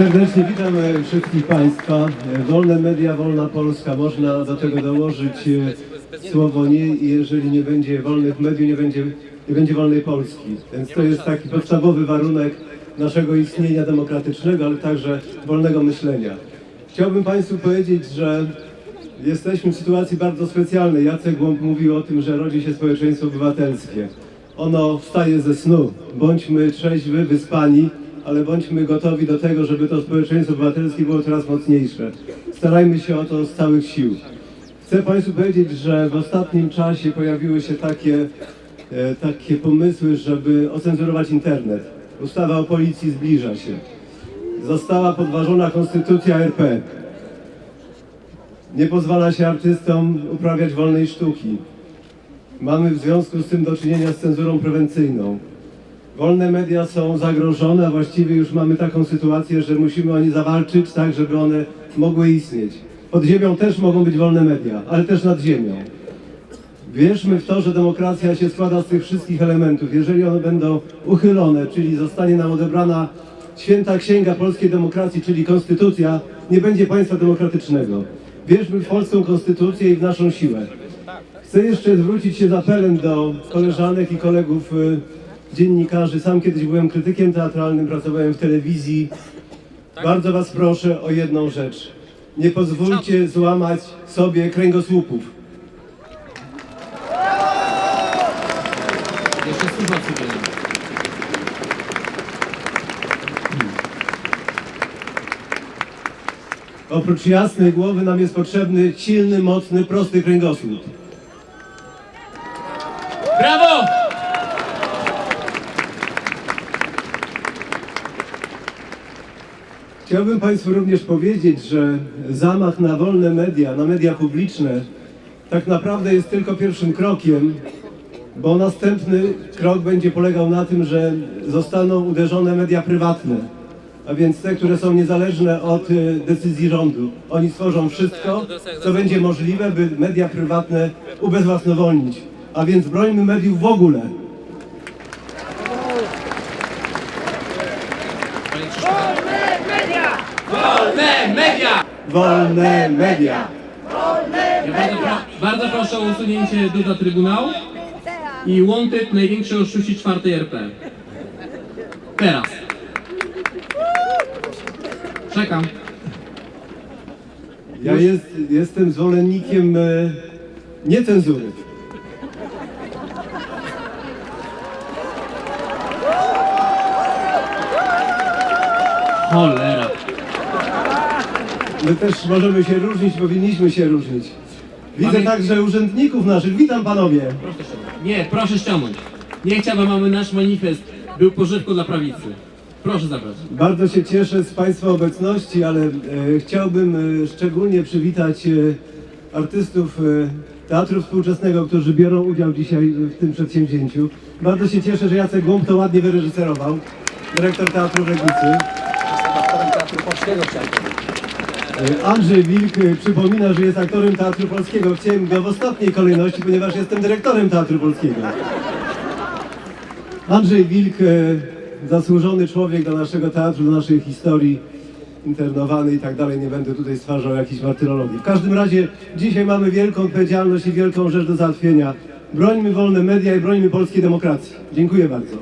Serdecznie witam e, wszystkich Państwa. E, Wolne media, wolna Polska. Można do tego dołożyć e, słowo nie, jeżeli nie będzie wolnych mediów, nie będzie, nie będzie wolnej Polski. Więc to jest taki podstawowy warunek naszego istnienia demokratycznego, ale także wolnego myślenia. Chciałbym Państwu powiedzieć, że jesteśmy w sytuacji bardzo specjalnej. Jacek Głąb mówił o tym, że rodzi się społeczeństwo obywatelskie. Ono wstaje ze snu. Bądźmy trzeźwi, wyspani, ale bądźmy gotowi do tego, żeby to społeczeństwo obywatelskie było coraz mocniejsze. Starajmy się o to z całych sił. Chcę Państwu powiedzieć, że w ostatnim czasie pojawiły się takie, e, takie pomysły, żeby ocenzurować internet. Ustawa o policji zbliża się. Została podważona konstytucja RP. Nie pozwala się artystom uprawiać wolnej sztuki. Mamy w związku z tym do czynienia z cenzurą prewencyjną. Wolne media są zagrożone, a właściwie już mamy taką sytuację, że musimy o nie zawalczyć tak, żeby one mogły istnieć. Pod ziemią też mogą być wolne media, ale też nad ziemią. Wierzmy w to, że demokracja się składa z tych wszystkich elementów. Jeżeli one będą uchylone, czyli zostanie nam odebrana święta księga polskiej demokracji, czyli konstytucja, nie będzie państwa demokratycznego. Wierzmy w polską konstytucję i w naszą siłę. Chcę jeszcze zwrócić się z apelem do koleżanek i kolegów y, dziennikarzy. Sam kiedyś byłem krytykiem teatralnym, pracowałem w telewizji. Bardzo Was proszę o jedną rzecz. Nie pozwólcie złamać sobie kręgosłupów. Jeszcze słucha. Oprócz jasnej głowy nam jest potrzebny silny, mocny, prosty kręgosłup. Chciałbym Państwu również powiedzieć, że zamach na wolne media, na media publiczne, tak naprawdę jest tylko pierwszym krokiem, bo następny krok będzie polegał na tym, że zostaną uderzone media prywatne, a więc te, które są niezależne od y, decyzji rządu. Oni stworzą wszystko, co będzie możliwe, by media prywatne ubezwłasnowolnić. A więc brońmy mediów w ogóle. Krzysztofie. Wolne media! Wolne media! Ja bardzo, pro, bardzo proszę o usunięcie Duda Trybunału i Wanted największy oszuści czwartej RP. Teraz. Czekam. Ja jest, jestem zwolennikiem e, niecenzury. Cholera. My też możemy się różnić, powinniśmy się różnić. Widzę Pamię- także urzędników naszych. Witam panowie. Proszę ściągnąć. Nie, proszę ściągnąć. Nie chciałbym, aby nasz manifest był pożywką dla prawicy. Proszę zabrać. Bardzo się cieszę z Państwa obecności, ale e, chciałbym e, szczególnie przywitać e, artystów e, Teatru Współczesnego, którzy biorą udział dzisiaj w tym przedsięwzięciu. Bardzo się cieszę, że Jacek Głąb to ładnie wyreżyserował, dyrektor Teatru w Legnicy. aktorem Teatru Polskiego chciałem Andrzej Wilk e, przypomina, że jest aktorem Teatru Polskiego. Chciałem go w ostatniej kolejności, ponieważ jestem dyrektorem Teatru Polskiego. Andrzej Wilk, e, zasłużony człowiek do naszego teatru, do naszej historii, internowany i tak dalej. Nie będę tutaj stwarzał jakiejś martyrologii. W każdym razie dzisiaj mamy wielką odpowiedzialność i wielką rzecz do załatwienia. Brońmy wolne media i brońmy polskiej demokracji. Dziękuję bardzo.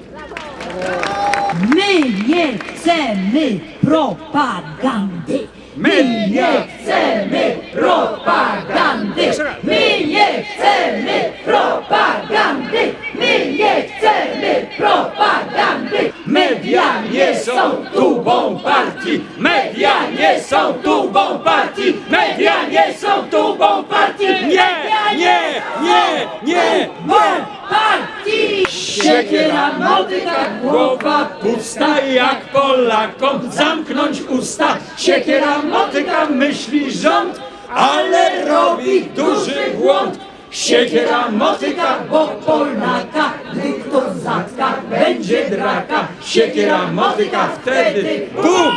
My nie chcemy propagandy. My nie chcemy propagandy. My nie chcemy propagandy. My nie chcemy propagandy. Media nie są tubą partii! Media nie są tubą partii! Media nie są tubą partii! Nie, nie, nie, nie, nie! Partii! Siekiera, motyka, głowa pusta jak Polakom zamknąć usta. Siekiera, motyka, myśli rząd, ale robi duży błąd. Siekiera, motyka, bo Polaka, gdy kto zatka, będzie draka. Siekiera, motyka, wtedy bum!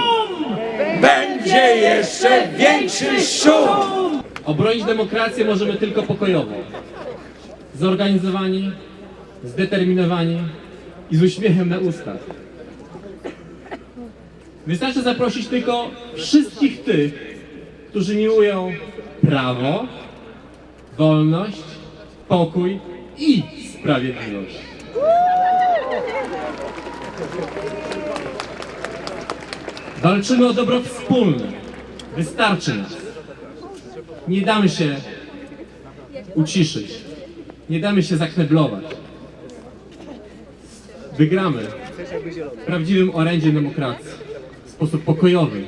Będzie jeszcze większy szum! Obronić demokrację możemy tylko pokojowo. Zorganizowani, zdeterminowani i z uśmiechem na ustach. Wystarczy zaprosić tylko wszystkich tych, którzy miłują prawo, wolność, pokój i sprawiedliwość. Walczymy o dobro wspólne. Wystarczy nas. Nie damy się uciszyć. Nie damy się zakneblować. Wygramy prawdziwym orędzie demokracji. W sposób pokojowy.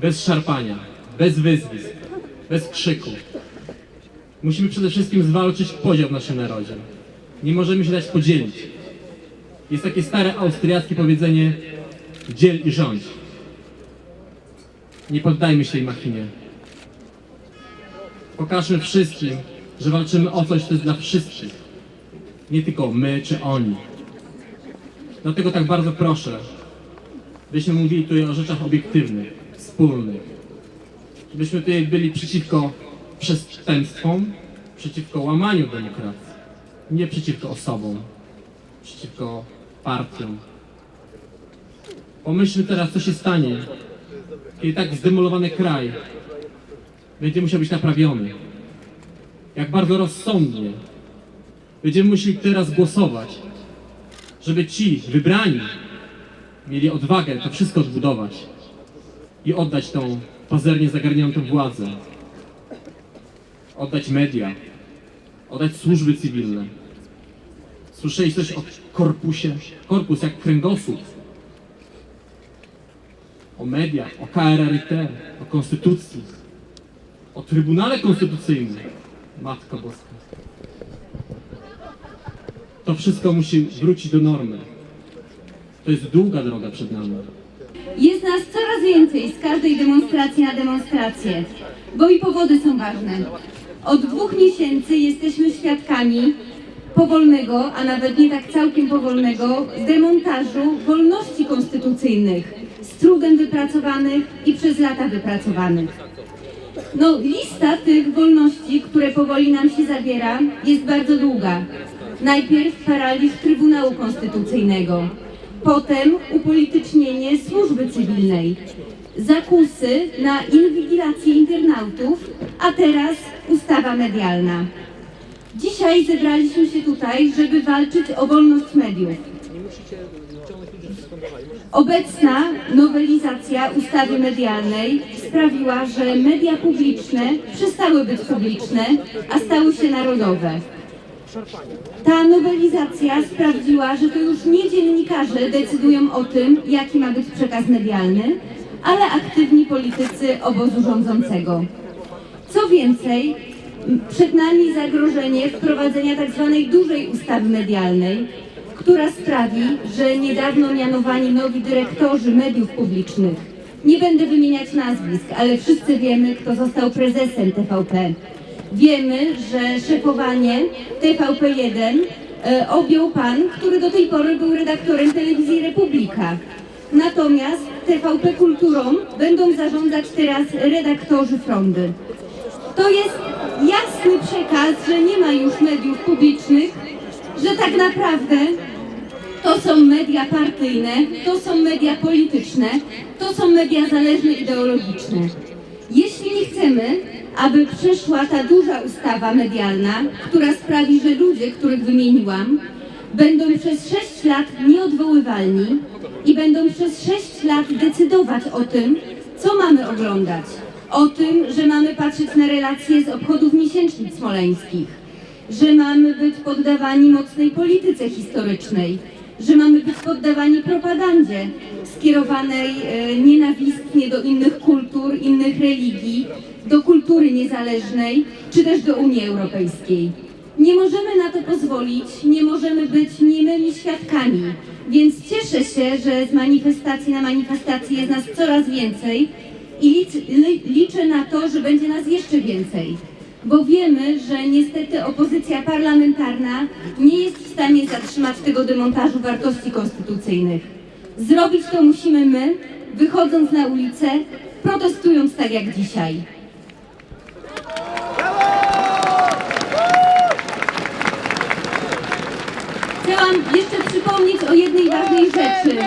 Bez szarpania. Bez wyzwisk. Bez krzyku. Musimy przede wszystkim zwalczyć podział w naszym narodzie. Nie możemy się dać podzielić. Jest takie stare austriackie powiedzenie dziel i rządź. Nie poddajmy się jej machinie. Pokażmy wszystkim, że walczymy o coś, co jest dla wszystkich. Nie tylko my czy oni. Dlatego tak bardzo proszę, byśmy mówili tutaj o rzeczach obiektywnych, wspólnych. Żebyśmy tutaj byli przeciwko przestępstwom, przeciwko łamaniu demokracji. Nie przeciwko osobom, przeciwko partiom. Pomyślmy teraz, co się stanie, kiedy tak zdemolowany kraj będzie musiał być naprawiony. Jak bardzo rozsądnie będziemy musieli teraz głosować, żeby ci wybrani mieli odwagę to wszystko odbudować i oddać tą pazernie zagarniętą władzę. Oddać media, oddać służby cywilne. Słyszeli coś o korpusie? Korpus jak kręgosłup. O mediach, o KRRT, o konstytucji, o Trybunale Konstytucyjnym. Matko Boska. To wszystko musi wrócić do normy. To jest długa droga przed nami. Jest nas coraz więcej z każdej demonstracji na demonstrację, bo i powody są ważne. Od dwóch miesięcy jesteśmy świadkami powolnego, a nawet nie tak całkiem powolnego, demontażu wolności konstytucyjnych, z trudem wypracowanych i przez lata wypracowanych. No, lista tych wolności, które powoli nam się zabiera, jest bardzo długa. Najpierw paraliż Trybunału Konstytucyjnego, potem upolitycznienie służby cywilnej, zakusy na inwigilację internautów, a teraz ustawa medialna. Dzisiaj zebraliśmy się tutaj, żeby walczyć o wolność mediów. Obecna nowelizacja ustawy medialnej sprawiła, że media publiczne przestały być publiczne, a stały się narodowe. Ta nowelizacja sprawdziła, że to już nie dziennikarze decydują o tym, jaki ma być przekaz medialny, ale aktywni politycy obozu rządzącego. Co więcej, przed nami zagrożenie wprowadzenia tzw. dużej ustawy medialnej, która sprawi, że niedawno mianowani nowi dyrektorzy mediów publicznych, nie będę wymieniać nazwisk, ale wszyscy wiemy, kto został prezesem TVP. Wiemy, że szefowanie TVP1 e, objął pan, który do tej pory był redaktorem telewizji Republika. Natomiast TVP Kulturą będą zarządzać teraz redaktorzy Frondy. To jest jasny przekaz, że nie ma już mediów publicznych, że tak naprawdę to są media partyjne, to są media polityczne, to są media zależne ideologiczne. Jeśli nie chcemy, aby przeszła ta duża ustawa medialna, która sprawi, że ludzie, których wymieniłam, będą przez 6 lat nieodwoływalni i będą przez 6 lat decydować o tym, co mamy oglądać. O tym, że mamy patrzeć na relacje z obchodów miesięcznic smoleńskich, że mamy być poddawani mocnej polityce historycznej, że mamy być poddawani propagandzie skierowanej e, nienawistnie do innych kultur, innych religii, do kultury niezależnej, czy też do Unii Europejskiej. Nie możemy na to pozwolić, nie możemy być niemymi świadkami, więc cieszę się, że z manifestacji na manifestację jest nas coraz więcej i lic- li- liczę na to, że będzie nas jeszcze więcej bo wiemy, że niestety opozycja parlamentarna nie jest w stanie zatrzymać tego demontażu wartości konstytucyjnych. Zrobić to musimy my, wychodząc na ulicę, protestując tak jak dzisiaj. Chciałam jeszcze przypomnieć o jednej ważnej rzeczy.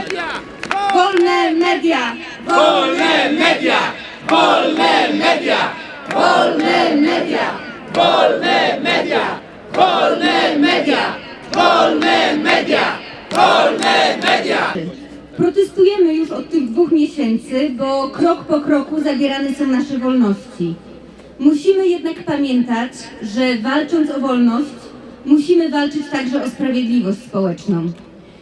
Wolne media! Wolne media! Wolne media! Wolne media! Wolne media! Wolne media! Wolne media! Wolne media! Protestujemy już od tych dwóch miesięcy, bo krok po kroku zabierane są nasze wolności. Musimy jednak pamiętać, że walcząc o wolność, musimy walczyć także o sprawiedliwość społeczną.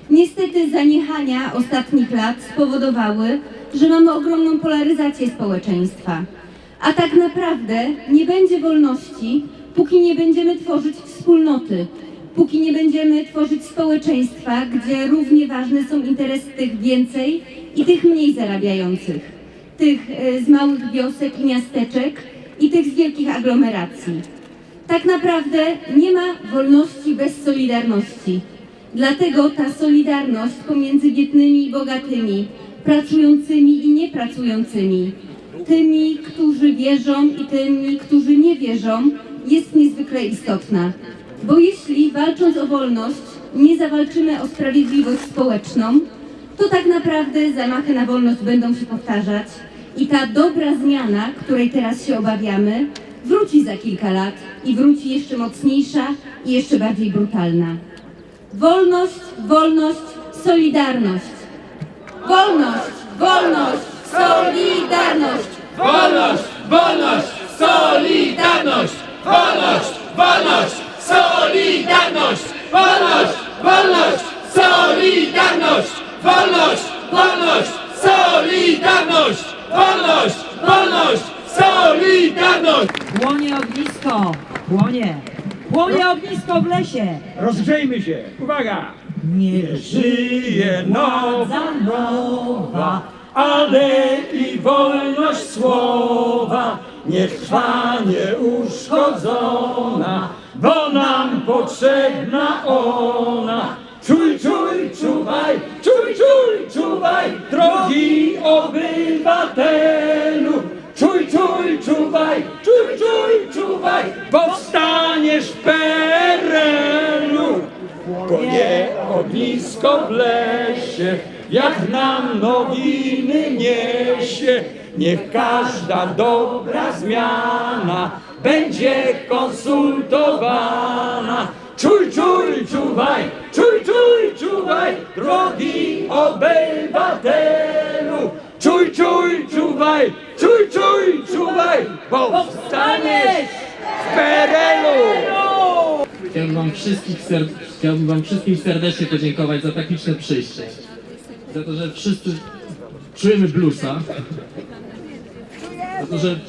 Niestety zaniechania ostatnich lat spowodowały, że mamy ogromną polaryzację społeczeństwa. A tak naprawdę nie będzie wolności, póki nie będziemy tworzyć wspólnoty, póki nie będziemy tworzyć społeczeństwa, gdzie równie ważne są interesy tych więcej i tych mniej zarabiających, tych e, z małych wiosek i miasteczek i tych z wielkich aglomeracji. Tak naprawdę nie ma wolności bez solidarności. Dlatego ta solidarność pomiędzy biednymi i bogatymi, pracującymi i niepracującymi, tymi, którzy wierzą i tymi, którzy nie wierzą, jest niezwykle istotna. Bo jeśli walcząc o wolność nie zawalczymy o sprawiedliwość społeczną, to tak naprawdę zamachy na wolność będą się powtarzać i ta dobra zmiana, której teraz się obawiamy, wróci za kilka lat i wróci jeszcze mocniejsza i jeszcze bardziej brutalna. Wolność, wolność, solidarność. Wolność, wolność, solidarność. Wolność! Wolność! Solidarność! Wolność! Wolność! Solidarność! Wolność! Wolność! Solidarność! Wolność! Wolność! Solidarność! Wolność! Wolność! Solidarność! Płonie ognisko! Płonie! Płonie ognisko w lesie! Rozgrzejmy się! Uwaga! Nie Żyje nowa, za nowa, ale i wolność słowa niech trwa nieuszkodzona, bo nam potrzebna ona. Czuj, czuj, czuwaj, czuj, czuj, czuwaj, drogi obywatelu. Czuj, czuj, czuwaj, czuj, czuj, czuwaj, powstaniesz w PRL-u. Płonie ognisko w lesie, jak nam nowiny niesie. Niech każda dobra zmiana będzie konsultowana. Czuj, czuj, czuwaj, czuj, czuj, czuwaj, drogi obywatelu. Czuj, czuj, czuwaj, czuj, czuj, czuwaj, powstaniesz w PRL-u. Chciałbym wam, wszystkich ser... Chciałbym wam wszystkim serdecznie podziękować za tak liczne przyjście. Za to, że wszyscy czujemy bluesa. Za to, że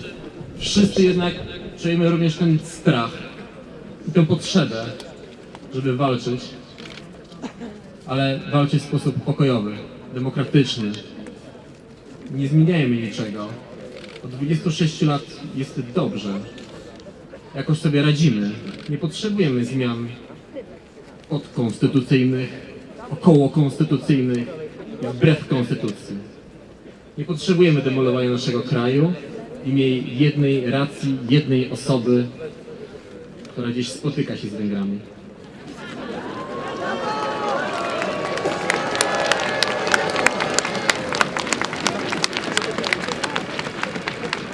wszyscy jednak czujemy również ten strach i tę potrzebę, żeby walczyć, ale walczyć w sposób pokojowy, demokratyczny. Nie zmieniajmy niczego. Od 26 lat jest dobrze jakoś sobie radzimy. Nie potrzebujemy zmian podkonstytucyjnych, okołokonstytucyjnych wbrew konstytucji. Nie potrzebujemy demolowania naszego kraju w imię jednej racji, jednej osoby, która gdzieś spotyka się z Węgrami.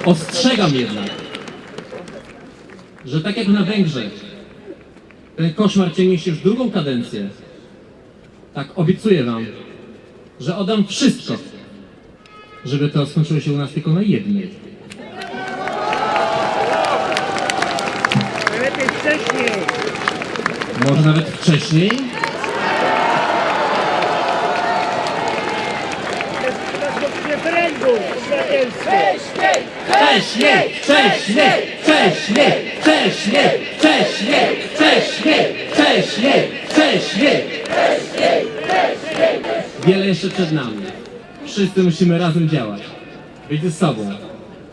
Ostrzegam jednak, że tak jak na Węgrzech ten koszmar ciągnie się już drugą kadencję, tak obiecuję wam, że oddam wszystko, żeby to skończyło się u nas tylko na jednej. Lepiej wcześniej. Może nawet wcześniej? Wcześniej! Wcześniej! Wcześniej! Wcześniej! Wcześniej! Wcześniej! Wcześniej! Wcześniej! Wcześniej! Jeszcze przed nami. Wszyscy musimy razem działać. Być ze sobą.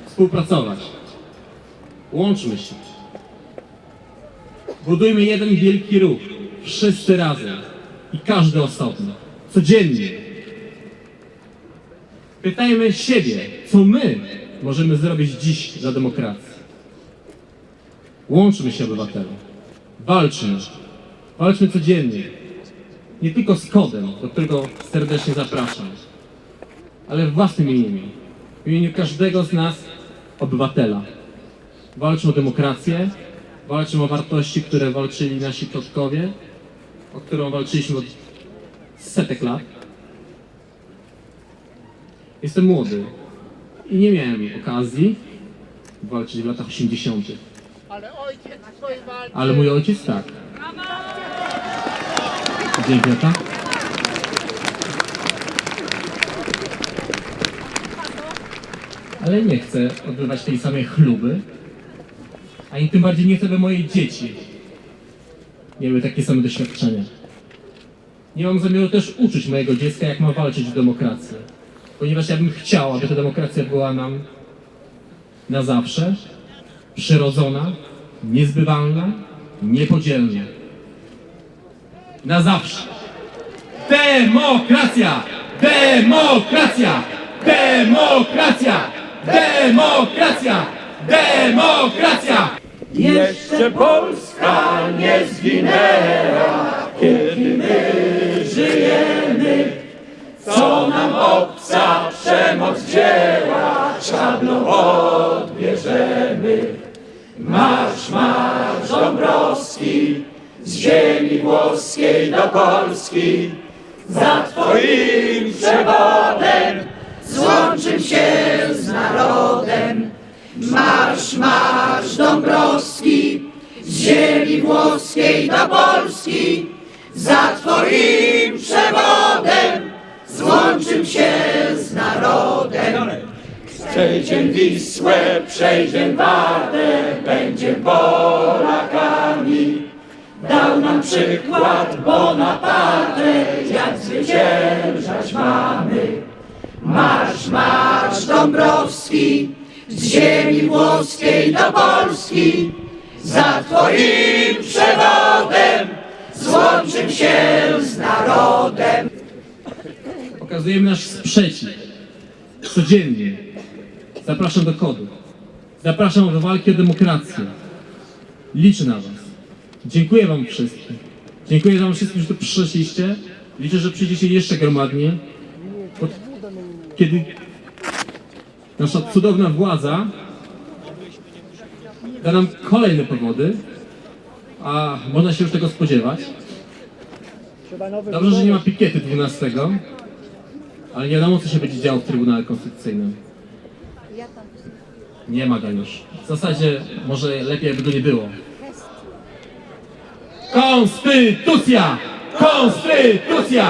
Współpracować. Łączmy się. Budujmy jeden wielki ruch. Wszyscy razem. I każdy osobno. Codziennie. Pytajmy siebie, co my możemy zrobić dziś dla demokracji. Łączmy się, obywatele. Walczmy. Walczmy codziennie. Nie tylko z kodem, do którego serdecznie zapraszam, ale w własnym imieniu. W imieniu każdego z nas, obywatela. Walczmy o demokrację, walczmy o wartości, które walczyli nasi przodkowie, o którą walczyliśmy od setek lat. Jestem młody i nie miałem okazji walczyć w latach 80. Ale mój ojciec tak. Dzięki tata. Ale nie chcę odbywać tej samej chluby, ani tym bardziej nie chcę, by moje dzieci miały takie same doświadczenia. Nie mam zamiaru też uczyć mojego dziecka, jak ma walczyć w demokrację. Ponieważ ja bym chciał, aby ta demokracja była nam na zawsze, przyrodzona, niezbywalna, niepodzielna. Na zawsze. Demokracja! Demokracja! Demokracja! Demokracja! Demokracja! Jeszcze Polska nie zginęła, kiedy my żyjemy. Co nam obca przemoc wzięła, szablą odbierzemy. Marsz, marsz Dąbrowski, ziemi włoskiej do Polski. Za twoim przewodem złączym się z narodem. Marsz, marsz Dąbrowski, z ziemi włoskiej do Polski. Za twoim przewodem złączym się z narodem. Przejdziemy Wisłę, przejdziemy Wartę, będziemy Polakami. Dał nam przykład Bonaparte, jak zwyciężać mamy. Marsz, marsz Dąbrowski, z ziemi włoskiej do Polski. Za twoim przewodem złączym się z narodem. Pokazujemy nasz sprzeciw. Codziennie. Zapraszam do kodu. Zapraszam do walki o demokrację. Liczę na Was. Dziękuję Wam wszystkim. Dziękuję Wam wszystkim, że tu przyszliście. Liczę, że przyjdziecie jeszcze gromadnie. Pod... Kiedy nasza cudowna władza da nam kolejne powody, a można się już tego spodziewać. Dobrze, że nie ma pikiety 12, ale nie wiadomo, co się będzie działo w Trybunale Konstytucyjnym. Nie ma go. W zasadzie może lepiej, jakby go nie było. Konstytucja! Konstytucja!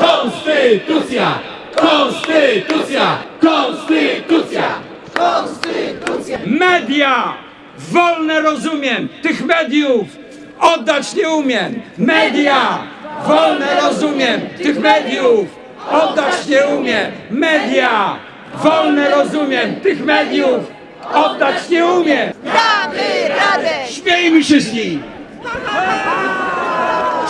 Konstytucja! Konstytucja! Konstytucja! Media! Wolne rozumiem! Tych mediów oddać nie umiem! Media! Wolne rozumiem! Tych mediów oddać nie umiem! Media! Wolne rozumiem! Tych mediów oddać nie umiem! Damy radę! Śmiejmy się z nich!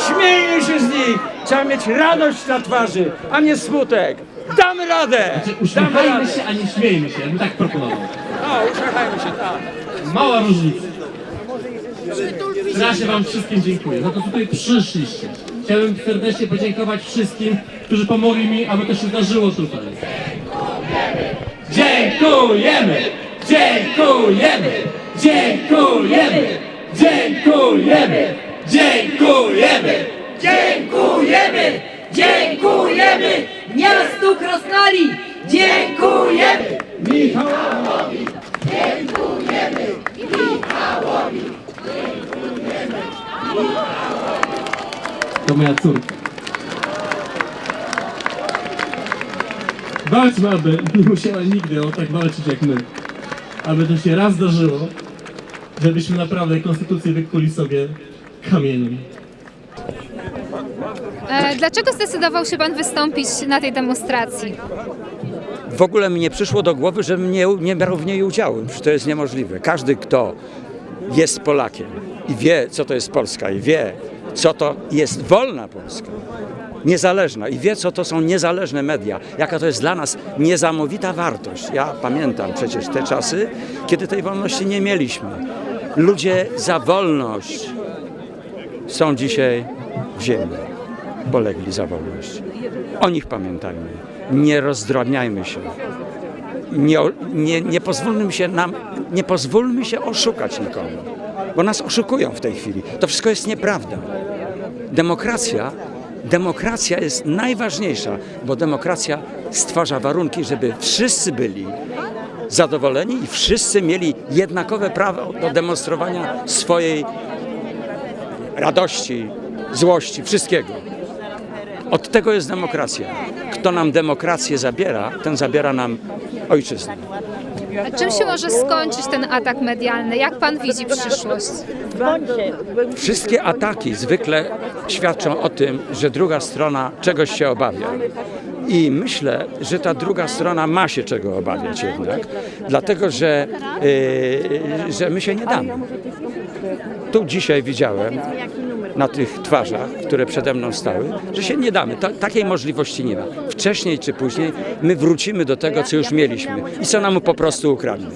Śmiejmy się z nich! Trzeba mieć radość na twarzy, a nie smutek! Damy radę! Damy Uśmiechajmy radę! się, a nie śmiejmy się. Ja bym tak proponował. No, uśmiechajmy się, tak. Mała różnica. Strasznie Wam wszystkim dziękuję za to, że tutaj przyszliście. Chciałbym serdecznie podziękować wszystkim, którzy pomogli mi, aby to się zdarzyło tutaj. Dziękujemy! Dziękujemy! Dziękujemy! Dziękujemy! Dziękujemy! Dziękujemy! Dziękujemy! Miastu Krosnali! Dziękujemy! To moja córka. Walczmy, aby nie musiała nigdy o tak walczyć jak my. Aby to się raz zdarzyło, żebyśmy naprawdę konstytucję wykuli sobie kamieniem. E, Dlaczego zdecydował się Pan wystąpić na tej demonstracji? W ogóle mi nie przyszło do głowy, żebym nie, nie brał w niej udziału. To jest niemożliwe. Każdy, kto jest Polakiem i wie, co to jest Polska i wie, co to jest wolna Polska, niezależna i wie, co to są niezależne media, jaka to jest dla nas niesamowita wartość. Ja pamiętam przecież te czasy, kiedy tej wolności nie mieliśmy. Ludzie za wolność są dzisiaj w ziemi. Polegli za wolność. O nich pamiętajmy. Nie rozdrabniajmy się. Nie, nie, nie, pozwólmy się nam, nie pozwólmy się oszukać nikomu, bo nas oszukują w tej chwili. To wszystko jest nieprawda. Demokracja, demokracja jest najważniejsza, bo demokracja stwarza warunki, żeby wszyscy byli zadowoleni i wszyscy mieli jednakowe prawo do demonstrowania swojej radości, złości, wszystkiego. Od tego jest demokracja. Kto nam demokrację zabiera, ten zabiera nam ojczyznę. A czym się może skończyć ten atak medialny? Jak pan widzi przyszłość? Wszystkie ataki zwykle świadczą o tym, że druga strona czegoś się obawia. I myślę, że ta druga strona ma się czego obawiać jednak, dlatego że, yy, że my się nie damy. Tu dzisiaj widziałem na tych twarzach, które przede mną stały, że się nie damy. Ta, takiej możliwości nie ma. Wcześniej czy później my wrócimy do tego, co już mieliśmy i co nam po prostu ukradli.